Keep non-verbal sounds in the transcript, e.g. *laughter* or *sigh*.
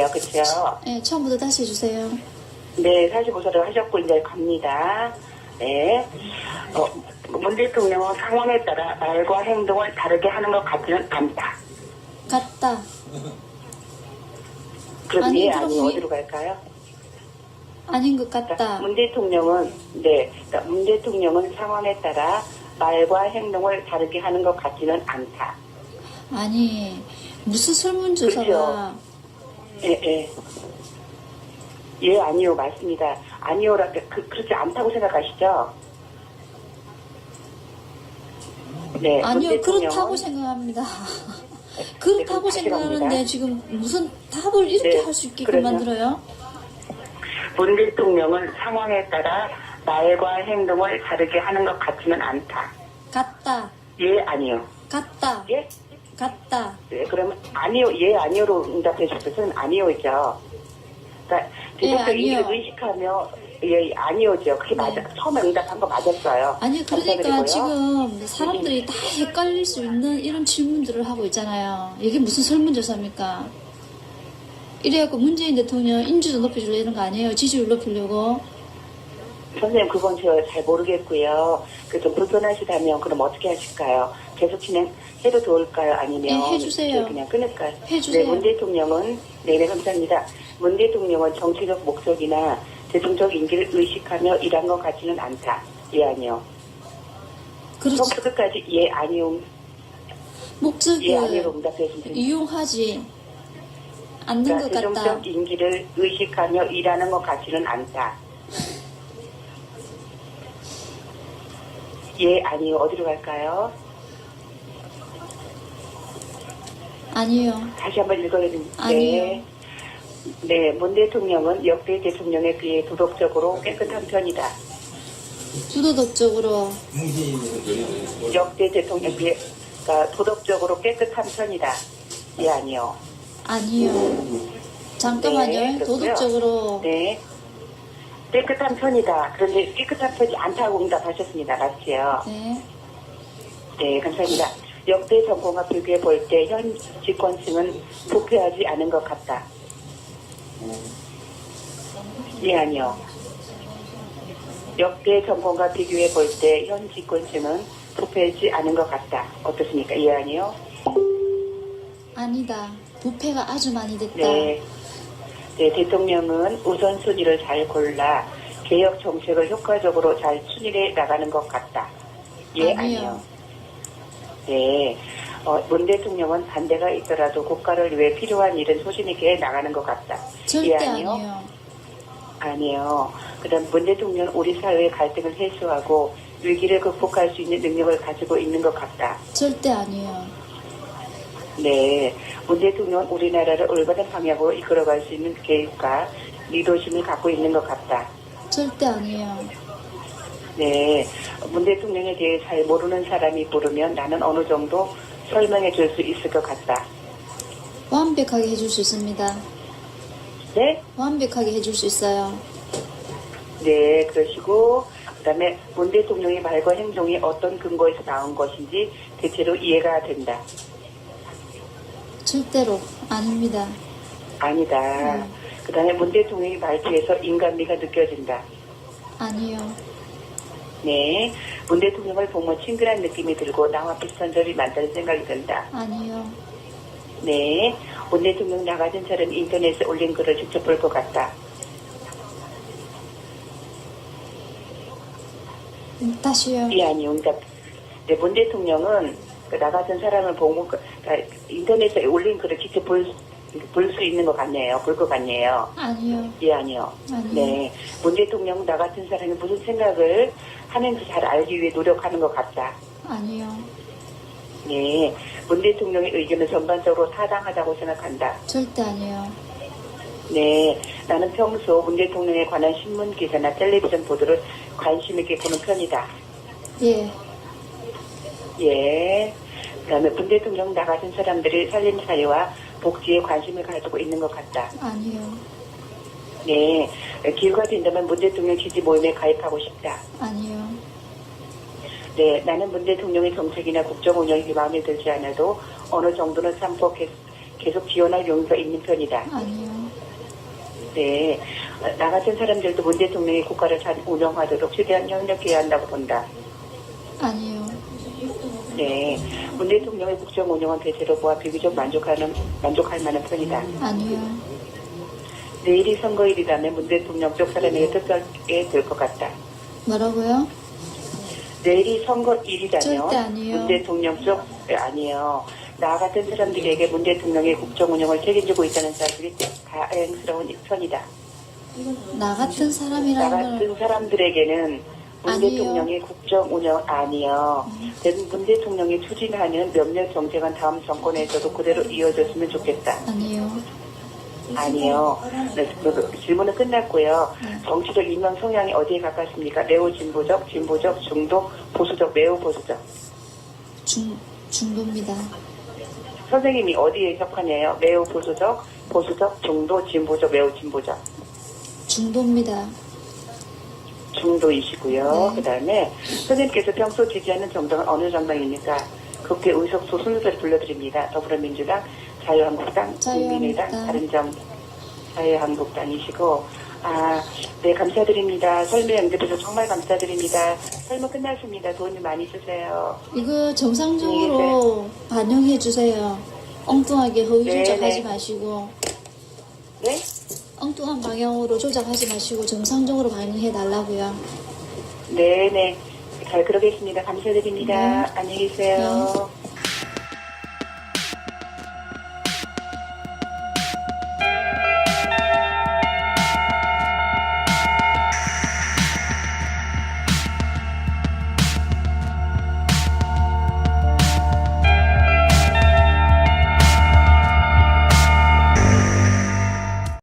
모르겠고요. 그쵸? 네, 처음부터 다시 해주세요. 네, 45살을 하셨고, 이제 갑니다. 네. 어, 문 대통령은 상황에 따라 말과 행동을 다르게 하는 것 같지는 않다. 같다. 그럼 아니, 예, 그럼 아니, 이- 어디로 갈까요? 아닌 것 같다. 문 대통령은, 네. 그러니까 문 대통령은 상황에 따라 말과 행동을 다르게 하는 것 같지는 않다. 아니, 무슨 설문조사가 예, 예. 예, 아니요, 맞습니다. 아니요라, 그, 그렇지 않다고 생각하시죠? 네. 아니요, 대통령은- 그렇다고 생각합니다. *laughs* 그렇다고 다시 생각하는데. 지금 무슨 답을 이렇게 네, 할 수 있게끔 그러면- 만들어요? 문 대통령은 상황에 따라 말과 행동을 다르게 하는 것 같지는 않다. 같다. 예, 아니요. 같다. 예? 같다. 네, 그러면 아니요, 예, 아니요로 응답해 주셔서는 아니요죠. 그러니까 예, 대통령 아니요. 의식하며 예, 아니요죠. 그게 네. 맞아. 처음에 응답한 거 맞았어요. 아니, 그러니까 감사드리고요. 지금 사람들이 다 헷갈릴 수 있는 이런 질문들을 하고 있잖아요. 이게 무슨 설문조사입니까? 이래갖고 문재인 대통령 인지도 높여주려 이런 거 아니에요? 지지율 높이려고? 선생님 그건 제가 잘 모르겠고요. 그좀 불편하시다면 그럼 어떻게 하실까요? 계속 진행해도 좋을까요? 아니면 네, 해주세요. 그냥 끊을까요? 해주세요. 네, 문 대통령은 네, 네 감사합니다. 문 대통령은 정치적 목적이나 대통령 임기를 의식하며 일한 것 같지는 않다. 예, 아니요. 처음부터 끝까지 예, 아니요. 목적을 예, 아니요로 응답해 주세요. 이용하지 않는 그러니까 것 같다. 대통령 임기를 의식하며 일하는 것 같지는 않다. 예, 아니요. 어디로 갈까요? 아니요. 다시 한번 읽어드립니다. 아니요. 네. 네, 문 대통령은 역대 대통령에 비해 도덕적으로 깨끗한 편이다. 부도덕적으로 역대 대통령에 비해 그러니까 도덕적으로 깨끗한 편이다. 예, 아니요. 아니요. 잠깐만요. 네, 그렇고요. 도덕적으로 네. 깨끗한 편이다. 그런데 깨끗한 편이 않다고 응답하셨습니다. 맞지요? 네. 네, 감사합니다. 역대 정권과 비교해 볼 때 현 집권층은 부패하지 않은 것 같다. 예, 아니요. 역대 정권과 비교해 볼 때 현 집권층은 부패하지 않은 것 같다. 어떻습니까? 예, 아니요. 아니다. 부패가 아주 많이 됐다. 네. 네, 대통령은 우선순위를 잘 골라 개혁 정책을 효과적으로 잘 추진해 나가는 것 같다. 예, 아니요. 아니요. 네. 어, 문 대통령은 반대가 있더라도 국가를 위해 필요한 일은 소신 있게 해 나가는 것 같다. 절대 예, 아니요. 아니요. 아니요. 그다음 문 대통령은 우리 사회의 갈등을 해소하고 위기를 극복할 수 있는 능력을 가지고 있는 것 같다. 절대 아니요. 네. 문 대통령은 우리나라를 올바른 방향으로 이끌어갈 수 있는 계획과 리더십을 갖고 있는 것 같다. 절대 아니요. 네. 문 대통령에 대해 잘 모르는 사람이 부르면 나는 어느 정도 설명해 줄 수 있을 것 같다. 완벽하게 해줄 수 있습니다. 네? 완벽하게 해줄 수 있어요. 네, 그러시고, 그 다음에 문 대통령의 말과 행동이 어떤 근거에서 나온 것인지 대체로 이해가 된다. 절대로 아닙니다. 아니다. 음. 그 다음에 문 대통령의 말투에서 인간미가 느껴진다. 아니요. 네. 문 대통령을 보면 친근한 느낌이 들고 나와 비슷한 점이 많다는 생각이 든다. 아니요. 네. 문 대통령 나가진 사람 인터넷에 올린 글을 직접 볼 것 같다. 음, 다시요. 예, 아니요. 그러니까 네, 문 대통령은 그 나가진 사람을 보고 그, 그러니까 인터넷에 올린 글을 직접 볼수 있는 것 같네요. 볼 것 같네요. 아니요. 예, 아니요. 아니요. 네. 문 대통령 나 같은 사람이 무슨 생각을 하면서 잘 알기 위해 노력하는 것 같다. 아니요. 네. 문 대통령의 의견은 전반적으로 타당하다고 생각한다. 절대 아니요. 네. 나는 평소 문 대통령에 관한 신문 기사나 텔레비전 보도를 관심 있게 보는 편이다. 예. 예. 그다음에 문 대통령 나 같은 사람들이 살림 사회와 복지에 관심을 가지고 있는 것 같다. 아니요. 네. 기회가 된다면 문 대통령 지지 모임에 가입하고 싶다. 아니요. 네, 나는 문 대통령의 정책이나 국정 운영이 마음에 들지 않아도 어느 정도는 참고 계- 계속 지원할 용의가 있는 편이다. 아니요. 네. 어, 나 같은 사람들도 문 대통령이 국가를 잘 운영하도록 최대한 협력해야 한다고 본다. 아니요. 네. 문 대통령의 국정 운영은 대체로 보아 비교적 만족하는, 만족할 만한 편이다. 아니요. 내일이 선거일이라면 문 대통령 쪽 사람에게 투표하게 될 것 같다. 뭐라고요? 내일이 선거일이라면 아니에요. 문 대통령 쪽 네, 아니에요. 나 같은 사람들에게 문 대통령의 국정 운영을 책임지고 있다는 사실이 다행스러운 편이다. 나 같은 나 사람이라는 걸 같은 사람들에게는 문 아니에요. 대통령의 국정 운영 아니요. 문 대통령이 추진하는 몇몇 정책은 다음 정권에서도 그대로 이어졌으면 좋겠다. 아니요. 아니요. 네, 그, 그, 질문은 끝났고요. 네. 정치적 이면 성향이 어디에 가깝습니까? 매우 진보적, 진보적, 중도, 보수적, 매우 보수적. 중 중도입니다. 선생님이 어디에 속하냐요? 매우 보수적, 보수적, 중도, 진보적, 매우 진보적. 중도입니다. 중도이시고요. 네. 그 다음에 선생님께서 평소 지지하는 정당은 어느 정당입니까? 국회 의석수 순서대로 불러드립니다. 더불어민주당, 자유한국당. 국민의당, 바른정, 자유한국당이시고 아, 네, 감사드립니다. 설명 연결해서 정말 감사드립니다. 설명 끝났습니다. 돈좀 많이 주세요. 이거 정상적으로 반영해 주세요. 엉뚱하게 허위 네, 조작하지 네. 마시고 네? 엉뚱한 방향으로 조작하지 마시고 정상적으로 반영해 달라고요. 네네. 잘 그러겠습니다. 감사드립니다. 네. 안녕히 계세요.